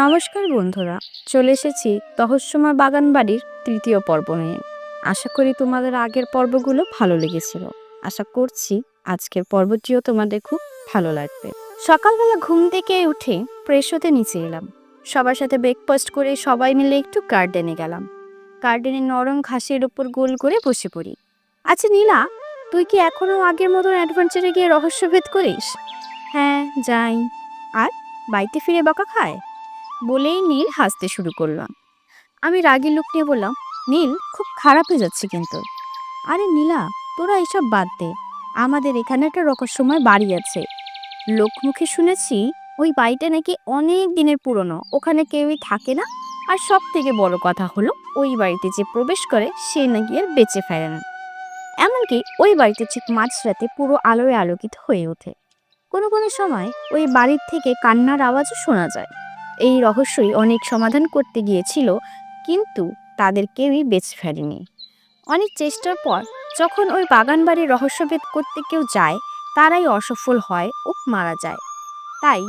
নমস্কার বন্ধুরা, চলে এসেছি রহস্যময় বাগান বাড়ির তৃতীয় পর্ব নিয়ে। আশা করি তোমাদের আগের পর্বগুলো ভালো লেগেছিল। আশা করছি আজকের পর্বটিও তোমাদের খুব ভালো লাগবে। সকালবেলা ঘুম থেকে উঠে ফ্রেশ হতে নিচে এলাম। সবার সাথে ব্রেকফাস্ট করে সবাই মিলে একটু গার্ডেনে গেলাম। গার্ডেনের নরম ঘাসের উপর গোল করে বসে পড়ি। আচ্ছা নীলা, তুই কি এখনও আগের মতন অ্যাডভেঞ্চারে গিয়ে রহস্যভেদ করিস? হ্যাঁ যাই। আর বাড়িতে ফিরে বকা খায়? বলেই নীল হাসতে শুরু করলাম আমি রাগি লুক নিয়ে বললাম, নীল, খুব খারাপ হয়ে যাচ্ছে কিন্তু। আরে নীলা, তোরা এসব বাদ দে। আমাদের এখানে একটা রহস্যময় বাড়ি আছে। লোকমুখে শুনেছি ওই বাড়িটা নাকি অনেক দিনের পুরনো। ওখানে কেউই থাকে না। আর সব থেকে বড় কথা হলো, ওই বাড়িতে যে প্রবেশ করে সে নাকি আর বেঁচে ফেরে না। এমনকি ওই বাড়িতে ঠিক মাঝরাতে পুরো আলোয় আলোকিত হয়ে ওঠে। কোনো কোনো সময় ওই বাড়ির থেকে কান্নার আওয়াজও শোনা যায়। এই রহস্যই অনেক সমাধান করতে গিয়েছিল, কিন্তু তাদের কেউই বেঁচে ফেরেনি অনেক চেষ্টার পর যখন ওই বাগান বাড়ির রহস্যভেদ করতে কেউ যায়, তারাই অসফল হয় ও মারা যায়। তাই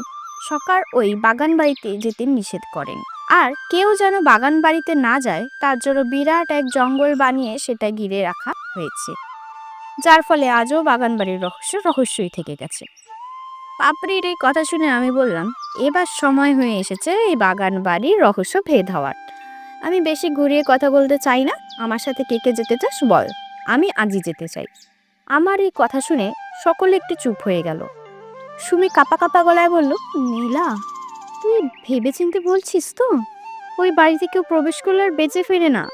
সকার ওই বাগান বাড়িতে যেতে নিষেধ করেন। আর কেউ যেন বাগান বাড়িতে না যায়, তার জন্য বিরাট এক জঙ্গল বানিয়ে সেটা ঘিরে রাখা হয়েছে। যার ফলে আজও বাগান বাড়ির রহস্য রহস্যই থেকে গেছে। পাপড়ির এই কথা শুনে আমি বললাম এবার সময় হয়ে এসেছে এই বাগান বাড়ির রহস্য ভেদ হওয়ার। আমি বেশি ঘুরিয়ে কথা বলতে চাই না। আমার সাথে কে কে যেতে চাস বল। আমি আজই যেতে চাই। আমার এই কথা শুনে সকলে একটু চুপ হয়ে গেল। সুমি কাপা কাপা গলায় বলল, নীলা, তুই ভেবে চিনতে বলছিস তো? ওই বাড়িতে কেউ প্রবেশ করলে আর বেঁচে ফেরে না।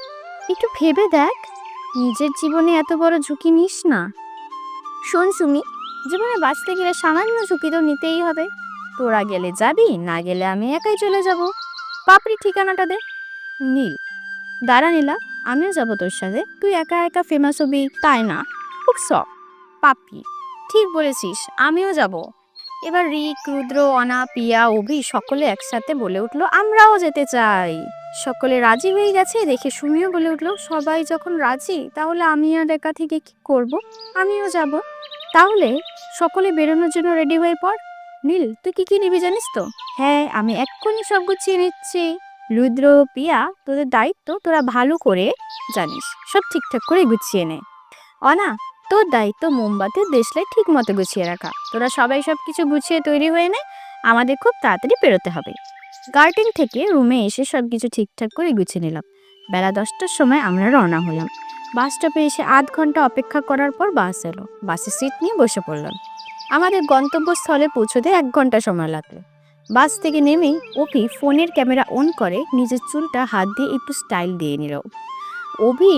একটু ভেবে দেখ। নিজের জীবনে এত বড় ঝুঁকি নিস না। শোন সুমি, জীবনে বাঁচতে গেলে সামান্য ঝুঁকি তো নিতেই হবে। তোরা গেলে যাবি, না গেলে আমি একাই চলে যাব। পাপড়ি ঠিকানাটা দে। নীল। দাঁড়া নীলা, আমিও যাব তোর সাথে। তুই একা একা ফেমাস হবি, তাই না? খুব সব পাপড়ি। ঠিক বলেছিস, আমিও যাব। এবার রিক, রুদ্র, অনা, পিয়া, অভি সকলে একসাথে বলে উঠল, আমরাও যেতে চাই। সকলে রাজি হয়ে গেছে, দেখে সুমিও বলে উঠল, সবাই যখন রাজি, তাহলে আমি আর একা থেকে কি করব? আমিও যাব। তাহলে সকলে বেরোনোর জন্য রেডি হয়ে পড়। নীল, তুই কি কি নিবি জানিস তো? হ্যাঁ আমি এক্ষুনি সব গুছিয়ে নিচ্ছি। রুদ্র, পিয়া, তোদের দায়িত্ব তোরা ভালো করে জানিস। সব ঠিকঠাক করে গুছিয়ে নে। অনা, তোর দায়িত্ব মোমবাতি, দেশলাই ঠিক মতো গুছিয়ে রাখা। তোরা সবাই সব কিছু গুছিয়ে তৈরি হয়ে নে। আমাদের খুব তাড়াতাড়ি বেরোতে হবে। গার্ডেন থেকে রুমে এসে সব কিছু ঠিকঠাক করে গুছিয়ে নিলাম। বেলা দশটার সময় আমরা রওনা হলাম। বাস স্টপে এসে আধ ঘণ্টা অপেক্ষা করার পর বাস এলো। বাসে সিট নিয়ে বসে পড়লাম। আমাদের গন্তব্যস্থলে পৌঁছতে এক ঘণ্টা সময় লাগল বাস থেকে নেমেই অভি ফোনের ক্যামেরা অন করে নিজের চুলটা হাত দিয়ে একটু স্টাইল দিয়ে নিল। অভি,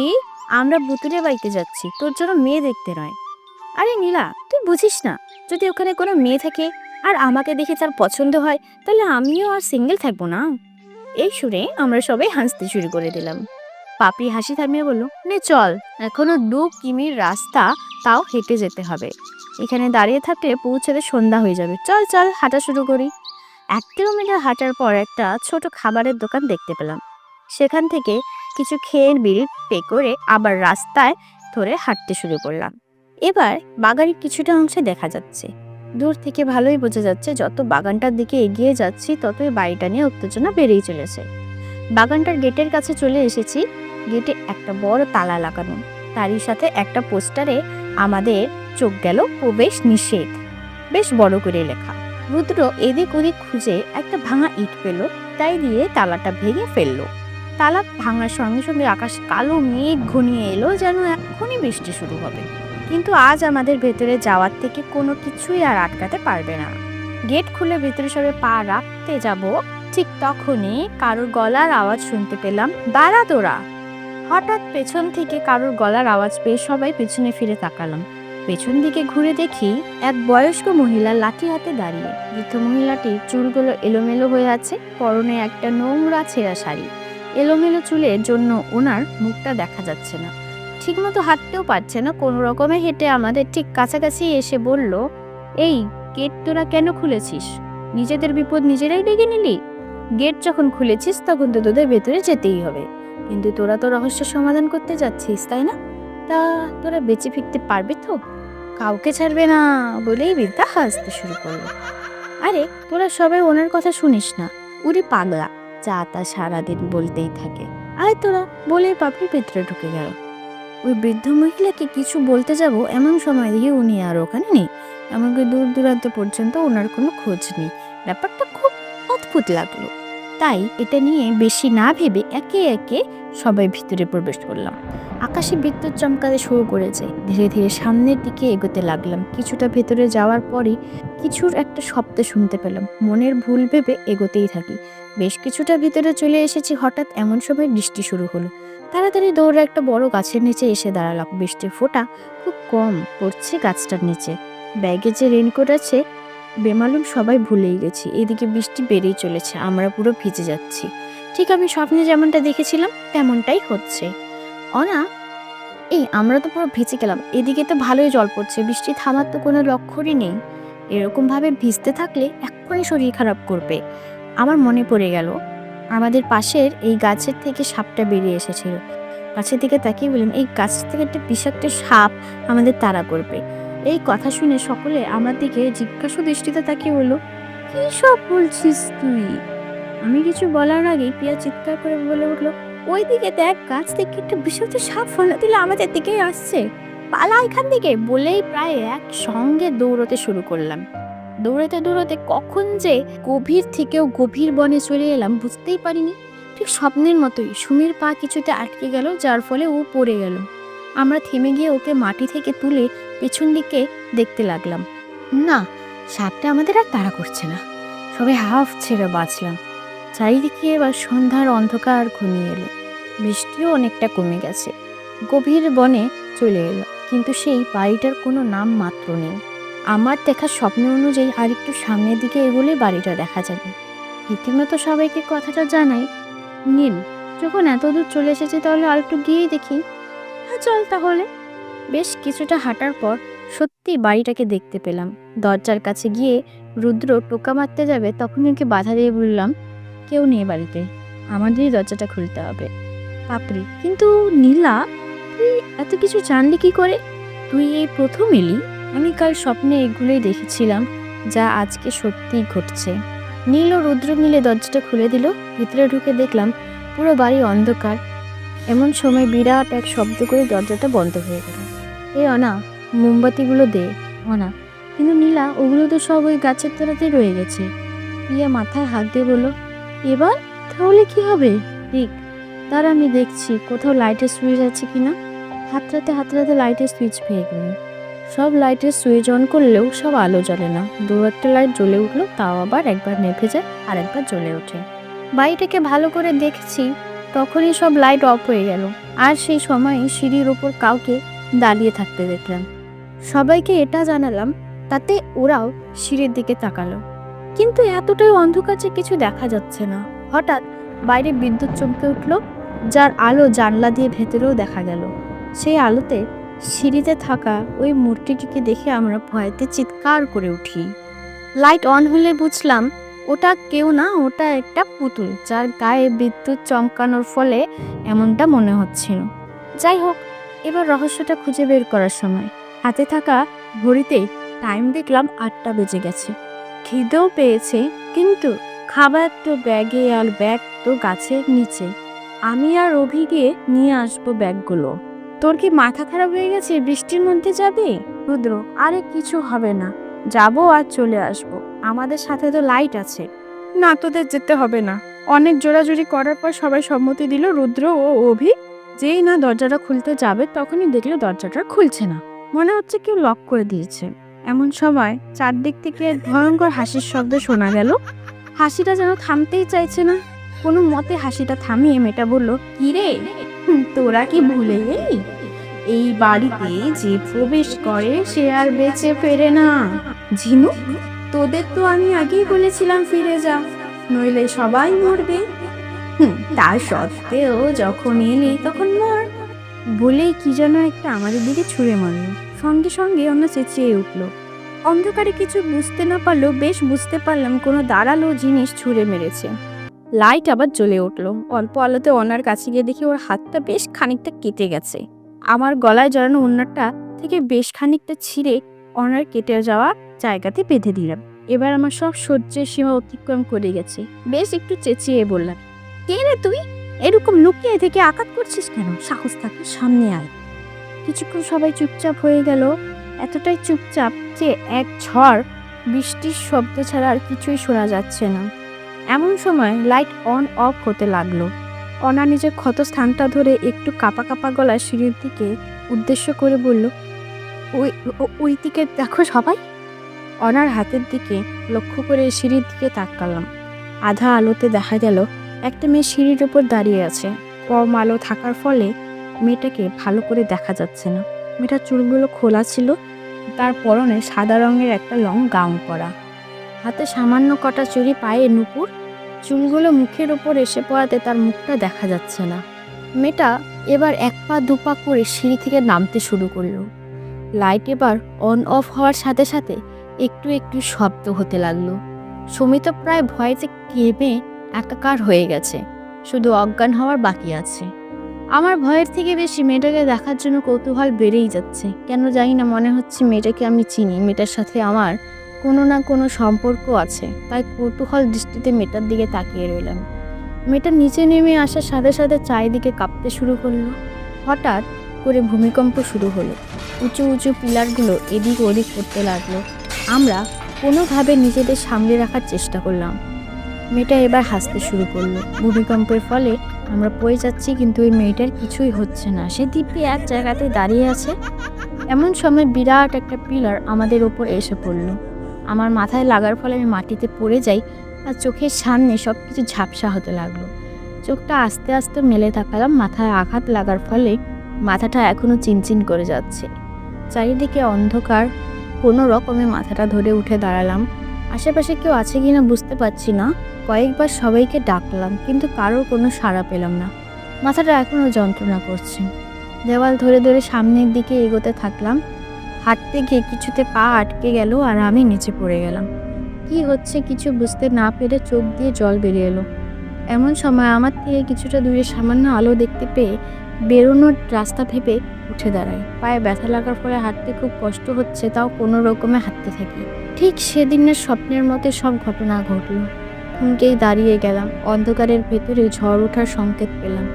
আমরা বুতুরে বাড়িতে যাচ্ছি, তোর জন্য মেয়ে দেখতে নয়। আরে নীলা, তুই বুঝিস না, যদি ওখানে কোনো মেয়ে থাকে আর আমাকে দেখে তার পছন্দ হয়, তাহলে আমিও আর সিঙ্গেল থাকব না। এই শুনে আমরা সবাই হাসতে শুরু করে দিলাম। পাপড়ি হাসি থামিয়ে বলল, নে চল, এখনও দু কিমির রাস্তা, তাও হেঁটে যেতে হবে। এখানে দাঁড়িয়ে থাকলে পৌঁছাতে সন্ধ্যা হয়ে যাবে। চল চল, হাঁটা শুরু করি। এক কিলোমিটার হাঁটার পর একটা ছোট খাবারের দোকান দেখতে পেলাম। সেখান থেকে কিছু খেয়ে বিড়ি পে করে আবার রাস্তায় ধরে হাঁটতে শুরু করলাম। এবার বাগানের কিছুটা অংশে দেখা যাচ্ছে। দূর থেকে ভালোই বোঝা যাচ্ছে, যত বাগানটার দিকে এগিয়ে যাচ্ছি, ততই বাড়িটা নিয়ে উত্তেজনা বেড়েই চলেছে। বাগানটার গেটের কাছে চলে এসেছি। গেটে একটা বড় তালা লাগানো। তারই সাথে একটা পোস্টারে আমাদের চোখ গেল প্রবেশ নিষেধ। বেশ বড় করে লেখা। রুদ্র এদিক ওদিক খুঁজে একটা ভাঙা ইট পেল, তাই দিয়ে তালাটা ভেঙে ফেলল। তালা ভাঙার সঙ্গে সঙ্গে আকাশ কালো মেঘ ঘনিয়ে এলো যেন এখনই বৃষ্টি শুরু হবে। কিন্তু আজ আমাদের ভেতরে যাওয়ার থেকে কোনো কিছুই আর আটকাতে পারবে না। গেট খুলে ভেতরে সবে পা রাখতে যাব, ঠিক তখনই কারোর গলার আওয়াজ শুনতে পেলাম দাঁড়া তোরা! হঠাৎ পেছন থেকে কারোর গলার আওয়াজ পেয়ে সবাই পেছনে ফিরে তাকালাম। পেছন দিকে ঘুরে দেখি এক বয়স্ক মহিলা লাঠি হাতে দাঁড়িয়ে। বৃদ্ধ মহিলাটির চুলগুলো এলোমেলো হয়ে আছে, পরনে একটা নোংরা ছেঁড়া শাড়ি। এলোমেলো চুলের জন্য ওনার মুখটা দেখা যাচ্ছে না। ঠিকমতো হাঁটতেও পারছে না, কোনো রকমে হেঁটে আমাদের ঠিক কাছাকাছি এসে বলল, এই গেট তোরা কেন খুলেছিস? নিজেদের বিপদ নিজেরাই ডেকে নিলি? গেট যখন খুলেছিস তখন তো তোদের ভেতরে যেতেই হবে। কিন্তু তোরা তো রহস্য সমাধান করতে যাচ্ছিস, তাই না? তা তোরা বেঁচে ফিরতে পারবি তো? কাউকে ছাড়বে না বলেই বৃদ্ধা হাসতে শুরু করল। আরে, তোরা সবাই ওনার কথা শুনিস না। উনি পাগলা, যা তা সারাদিন বলতেই থাকে। আয় তোরা বলে পাপড়ি ভেতরে ঢুকে গেল। ওই বৃদ্ধ মহিলাকে কিছু বলতে যাব এমন সময় দিয়ে উনি আর ওখানে নেই। এমনকি দূর দূরান্ত পর্যন্ত ওনার কোনো খোঁজ নেই। ব্যাপারটা খুব অদ্ভুত লাগল। তাই এটা নিয়ে বেশি না ভেবে একে একে সবাই ভিতরে প্রবেশ করলাম। আকাশে বিদ্যুৎ চমকাতে শুরু করেছে। ধীরে ধীরে সামনের দিকে এগোতে লাগলাম। কিছুটা ভেতরে যাওয়ার পরই কিছুর একটা শব্দ শুনতে পেলাম। মনের ভুল ভেবে এগোতেই থাকি। বেশ কিছুটা ভিতরে চলে এসেছি। হঠাৎ এমন সময় বৃষ্টি শুরু হলো। তাড়াতাড়ি দৌড়ে একটা বড় গাছের নিচে এসে দাঁড়ালাম। বৃষ্টির ফোঁটা খুব কম পড়ছে গাছটার নিচে। ব্যাগে যে রেনকোট আছে বেমালুম সবাই ভুলেই গেছি। এদিকে বৃষ্টি বেড়েই চলেছে, আমরা পুরো ভিজে যাচ্ছি। ঠিক আমি স্বপ্নে যেমনটা দেখেছিলাম, তেমনটাই হচ্ছে। অনা, এই, আমরা তো পুরো ভিজে গেলাম। এদিকে তো ভালোই জল পড়ছে, বৃষ্টি থামার তো কোনো লক্ষণই নেই। এরকম ভাবে ভিজতে থাকলে এক্ষুনি শরীর খারাপ করবে। আমার মনে পড়ে গেল, আমাদের পাশের এই গাছের থেকে সাপটা বেরিয়ে এসেছিল। গাছের দিকে তাকিয়ে বললেন, এই গাছ থেকে একটা বিষাক্ত সাপ আমাদের তাড়া করবে। এই কথা শুনে সকলে আমার দিকে জিজ্ঞাসা দৃষ্টিতে তাকিয়ে বলল, কি সব বলছিস তুই? আমি কিছু বলার আগে পিয়া চিৎকার করে বলে উঠল ওই দিকে দেখ, গাছ থেকে একটা বিষাক্ত সাপ ফলা দিলে আমাদের দিকেই আসছে। পালা এখান থেকে। বলেই প্রায় এক সঙ্গে দৌড়তে শুরু করলাম। দৌড়াতে দৌড়াতে কখন যে গভীর থেকেও গভীর বনে চলে এলাম বুঝতেই পারিনি। ঠিক স্বপ্নের মতোই সুমির পা কিছুটা আটকে গেল, যার ফলে ও পড়ে গেল। আমরা থেমে গিয়ে ওকে মাটি থেকে তুলে পেছন দিকে দেখতে লাগলাম। না, সাপটা আমাদের আর তাড়া করছে না। সবাই হাফ ছেড়ে বাঁচলাম। চারিদিকে এবার সন্ধ্যার অন্ধকার ঘনিয়ে এলো। বৃষ্টিও অনেকটা কমে গেছে। গভীর বনে চলে এলো, কিন্তু সেই বাড়িটার কোনো নাম মাত্র নেই। আমার দেখা স্বপ্ন অনুযায়ী আর একটু সামনের দিকে এগোলে বাড়িটা দেখা যাবে। রীতিমতো সবাইকে কথাটা জানাই নীল যখন এত দূর চলে এসেছে তাহলে আর একটু গিয়েই দেখি। হ্যাঁ চল তাহলে। বেশ কিছুটা হাঁটার পর সত্যি বাড়িটাকে দেখতে পেলাম। দরজার কাছে গিয়ে রুদ্র টোকা মারতে যাবে তখন ওকে বাধা দিয়ে বললাম, কেউ নেই বাড়িতে, আমাদেরই দরজাটা খুলতে হবে। পাপড়ি কিন্তু নীলা, তুই এত কিছু জানলি কি করে? তুই এই প্রথম এলি আমি কাল স্বপ্নে এগুলোই দেখেছিলাম, যা আজকে সত্যিই ঘটছে। নীল ও রুদ্র মিলে দরজাটা খুলে দিল, ভিতরে ঢুকে দেখলাম পুরো বাড়ি অন্ধকার এমন সময় বিরাট এক শব্দ করে দরজাটা বন্ধ হয়ে গেল। এই অনা, মোমবাতিগুলো দে, অনা। কিন্তু নীলা, ওগুলো তো সব ওই গাছের তলাতেই রয়ে গেছে। প্রিয়া মাথায় হাত দিয়ে বলল, এবার? তাহলে কি হবে? ঠিক তার আমি দেখছি, কোথাও লাইটের সুইচ আছে কি কিনা হাতড়াতে হাতড়াতে লাইটের সুইচ পেয়ে গেলাম সব লাইটের সুইচ অন করলেও সব আলো জ্বলে না। দু একটা লাইট জ্বলে উঠল, তাও আবার একবার নেভে যায় আর একবার জ্বলে ওঠে। বাড়িটাকে ভালো করে দেখছি। তখনই সব লাইট অফ হয়ে গেল। আর সেই সময়ে সিঁড়ির ওপর কাউকে দাঁড়িয়ে থাকতে দেখলাম। সবাইকে এটা জানালাম, তাতে ওরাও সিঁড়ির দিকে তাকালো। কিন্তু এতটাই অন্ধকার যে কিছু দেখা যাচ্ছে না। হঠাৎ বাইরে বিদ্যুৎ চমকে উঠল, যার আলো জানলা দিয়ে ভেতরেও দেখা গেল। সেই আলোতে সিঁড়িতে থাকা ওই মূর্তিটিকে দেখে আমরা ভয়েতে চিৎকার করে উঠি। লাইট অন হলে বুঝলাম ওটা কেউ না, ওটা একটা পুতুল যার গায়ে বিদ্যুৎ চমকানোর ফলে এমনটা মনে হচ্ছিল। যাই হোক, এবার রহস্যটা খুঁজে বের করার সময়। হাতে থাকা ঘড়িতে টাইম দেখলাম আটটা বেজে গেছে। খিদেও পেয়েছে, কিন্তু খাবার তো ব্যাগে আর ব্যাগ তো গাছের নিচে। আমি আর অভি গিয়ে নিয়ে আসব ব্যাগগুলো। তোর কি মাথা খারাপ হয়ে গেছে? বৃষ্টির মধ্যে যাবে? রুদ্র, আরে কিছু হবে না। যাব আর চলে আসব। আমাদের সাথে তো লাইট আছে। না, তোদের যেতে হবে না। অনেক জোরাজুরি করার পর সবাই সম্মতি দিল রুদ্র ও অভি। যেই না দরজাটা খুলতে যাবে, তখনই দেখল দরজাটা খুলছে না। মনে হচ্ছে কেউ লক করে দিয়েছে। এমন সময় চারদিক থেকে ভয়ঙ্কর হাসির শব্দ শোনা গেল। হাসিটা যেন থামতেই চাইছে না। কোনো মতে হাসিটা থামিয়ে মেয়েটা বলল কি রে তোরা কি ভুলে গেলি? এই বাড়িতে যে প্রবেশ করে সে আর বেঁচে ফেরে না। ঝিনুক তোদের তো আমি আগেই বলেছিলাম ফিরে যা, নইলে সবাই মরবে। তা সত্ত্বেও যখন এলি তখন মর। বলেই কি যেন একটা আমাদের দিকে ছুঁড়ে মারল। সঙ্গে সঙ্গে আমরা চেঁচিয়ে উঠল। অন্ধকারে কিছু বুঝতে না পারলেও বেশ বুঝতে পারলাম কোনো দাঁড়াল জিনিস ছুঁড়ে মেরেছে। লাইট আবার জ্বলে উঠল। অল্প আলোতে ওনার কাছে গিয়ে দেখি ওর হাতটা বেশ খানিকটা কেটে গেছে। আমার গলায় জড়ানো ওনারটা থেকে বেশ খানিকটা ছিঁড়ে অনার কেটে যাওয়া জায়গাতে বেঁধে দিলাম। এবার আমার সব সহ্যের সীমা অতিক্রম করে গেছে। বেশ একটু চেঁচিয়ে বললাম, কে রে তুই? এরকম লুকিয়ে থেকে আঘাত করছিস কেন? সাহস থাকলে সামনে আয়। কিছুক্ষণ সবাই চুপচাপ হয়ে গেল। এতটাই চুপচাপ যে এক ঝড় বৃষ্টির শব্দ ছাড়া আর কিছুই শোনা যাচ্ছে না। এমন সময় লাইট অন অফ হতে লাগল। অনা নিজের ক্ষত স্থানটা ধরে একটু কাপা কাপা গলায় সিঁড়ির দিকে উদ্দেশ্য করে বলল, ওই ওই দিকে দেখো সবাই। অনার হাতের দিকে লক্ষ্য করে সিঁড়ির দিকে তাকালাম। আধা আলোতে দেখা গেল, একটা মেয়ে সিঁড়ির ওপর দাঁড়িয়ে আছে। কম আলো থাকার ফলে মেয়েটাকে ভালো করে দেখা যাচ্ছে না। মেয়েটার চুলগুলো খোলা ছিল, তার পরনে সাদা রঙের একটা লং গাউন পরা। হাতে সামান্য কটা চুরি পায়ে নুপুর চুলগুলো মুখের ওপর এসে পড়াতে তার মুখটা দেখা যাচ্ছে না। মেয়েটা এবার এক পা দু পা করে সিঁড়ি থেকে নামতে শুরু করল। লাইট এবার অন অফ হওয়ার সাথে সাথে একটু একটু শব্দ হতে লাগল। সুমিত প্রায় ভয়েতে কেঁপে একাকার হয়ে গেছে। শুধু অজ্ঞান হওয়ার বাকি আছে। আমার ভয়ের থেকে বেশি মেয়েটাকে দেখার জন্য কৌতূহল বেড়েই যাচ্ছে। কেন জানি না মনে হচ্ছে মেয়েটাকে আমি চিনি। মেয়েটার সাথে আমার কোনো না কোনো সম্পর্ক আছে, তাই কৌতূহল দৃষ্টিতে মেয়েটার দিকে তাকিয়ে রইলাম। মেয়েটা নিচে নেমে আসার সাথে সাথে চারিদিকে কাঁপতে শুরু করল। হঠাৎ করে ভূমিকম্প শুরু হলো। উঁচু উঁচু পিলারগুলো এদিক ওদিক করতে লাগল। আমরা কোনোভাবে নিজেদের সামলে রাখার চেষ্টা করলাম। মেয়েটা এবার হাসতে শুরু করল। ভূমিকম্পের ফলে আমরা পড়ে যাচ্ছি, কিন্তু ওই মেয়েটার কিছুই হচ্ছে না। সে দিব্যি এক জায়গাতে দাঁড়িয়ে আছে। এমন সময় বিরাট একটা পিলার আমাদের ওপর এসে পড়ল। আমার মাথায় লাগার ফলে আমি মাটিতে পড়ে যাই আর চোখের সামনে সব কিছু ঝাপসা হতে লাগল। চোখটা আস্তে আস্তে মেলে তাকালাম, মাথায় আঘাত লাগার ফলে মাথাটা এখনও চিনচিন করে যাচ্ছে। চারিদিকে অন্ধকার, কোনো রকমে মাথাটা ধরে উঠে দাঁড়ালাম। আশেপাশে কেউ আছে কিনা বুঝতে পারছি না। কয়েকবার সবাইকে ডাকলাম, কিন্তু কারোর কোনো সাড়া পেলাম না। মাথাটা এখনও যন্ত্রণা করছে। দেওয়াল ধরে ধরে সামনের দিকে এগোতে থাকলাম। হাঁটতে গিয়ে কিছুতে পা আটকে গেল আর আমি নিচে পড়ে গেলাম। কি হচ্ছে কিছু বুঝতে না পেরে চোখ দিয়ে জল বেরিয়ে এলো। এমন সময় আমার থেকে কিছুটা দূরে সামান্য আলো দেখতে পেয়ে বেরোনোর রাস্তা ভেবে উঠে দাঁড়াই। পায়ে ব্যথা লাগার ফলে হাঁটতে খুব কষ্ট হচ্ছে, তাও কোনো রকমে হাঁটতে থাকি। ঠিক সেদিনের স্বপ্নের মতো সব ঘটনা ঘটলো। হুমকেই দাঁড়িয়ে গেলাম, অন্ধকারের ভেতরে ঝড় ওঠার সংকেত পেলাম।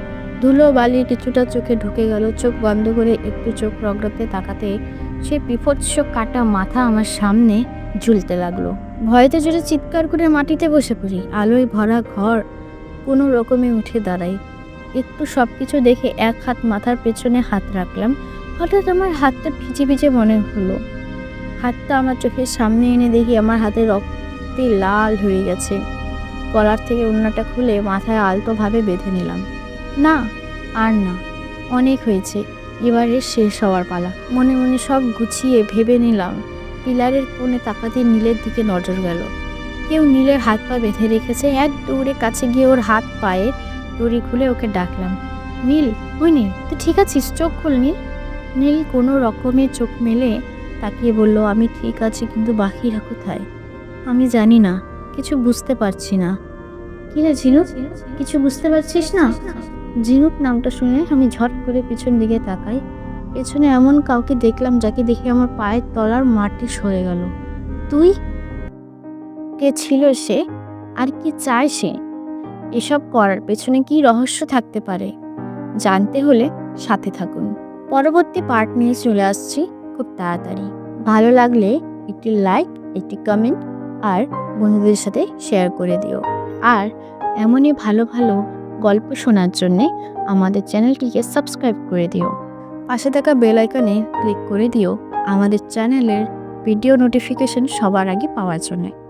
ধুলো বালি কিছুটা চোখে ঢুকে গেল, চোখ বন্ধ করে একটু চোখ রগড়াতে তাকাতে সে বিভৎস কাটা মাথা আমার সামনে ঝুলতে লাগল। ভয়তে জোরে চিৎকার করে মাটিতে বসে পড়ি। আলোয় ভরা ঘর কোনো রকমে উঠে দাঁড়াই। একটু সব কিছু দেখে এক হাত মাথার পেছনে হাত রাখলাম। হঠাৎ আমার হাতটা ভিজে ভিজে মনে হলো। হাতটা আমার চোখের সামনে এনে দেখি আমার হাতে রক্তে লাল হয়ে গেছে। কলার থেকে ওড়নাটা খুলে মাথায় আলতোভাবে বেঁধে নিলাম। না, আর না, অনেক হয়েছে। এবারে শেষ হওয়ার পালা। মনে মনে সব গুছিয়ে ভেবে নিলাম, পিলারের কোণে তাকাতে নীলের দিকে নজর গেল। কেউ নীলের হাত পা বেঁধে রেখেছে, এক দৌড়ে কাছে গিয়ে ওর হাত পায়ের দড়ি খুলে ওকে ডাকলাম, নীল, ওই নীল, তুই ঠিক আছিস? চোখ খুল নীল। নীল কোনো রকমে চোখ মেলে তাকিয়ে বলল, আমি ঠিক আছি, কিন্তু বাকিরা কোথায়? আমি জানি না, কিছু বুঝতে পারছি না। কি রে ঝিনুক কিছু বুঝতে পারছিস না? ঝিনুক নামটা শুনে আমি ঝট করে পিছন দিকে তাকাই। পেছনে এমন কাউকে দেখলাম যাকে দেখে আমার পায়ের তলার মাটি সরে গেল। তুই? কে ছিল সে? আর কি চায় সে? এসব করার পেছনে কি রহস্য থাকতে পারে? জানতে হলে সাথে থাকুন। পরবর্তী পার্ট নিয়ে চলে আসছি খুব তাড়াতাড়ি। ভালো লাগলে একটি লাইক একটি কমেন্ট আর বন্ধুদের সাথে শেয়ার করে দিও। আর এমনই ভালো ভালো গল্প শোনার জন্যে আমাদের চ্যানেলটিকে সাবস্ক্রাইব করে দিও। পাশে থাকা বেল আইকনে ক্লিক করে দিও। আমাদের চ্যানেলের ভিডিও নোটিফিকেশন সবার আগে পাওয়ার জন্যে।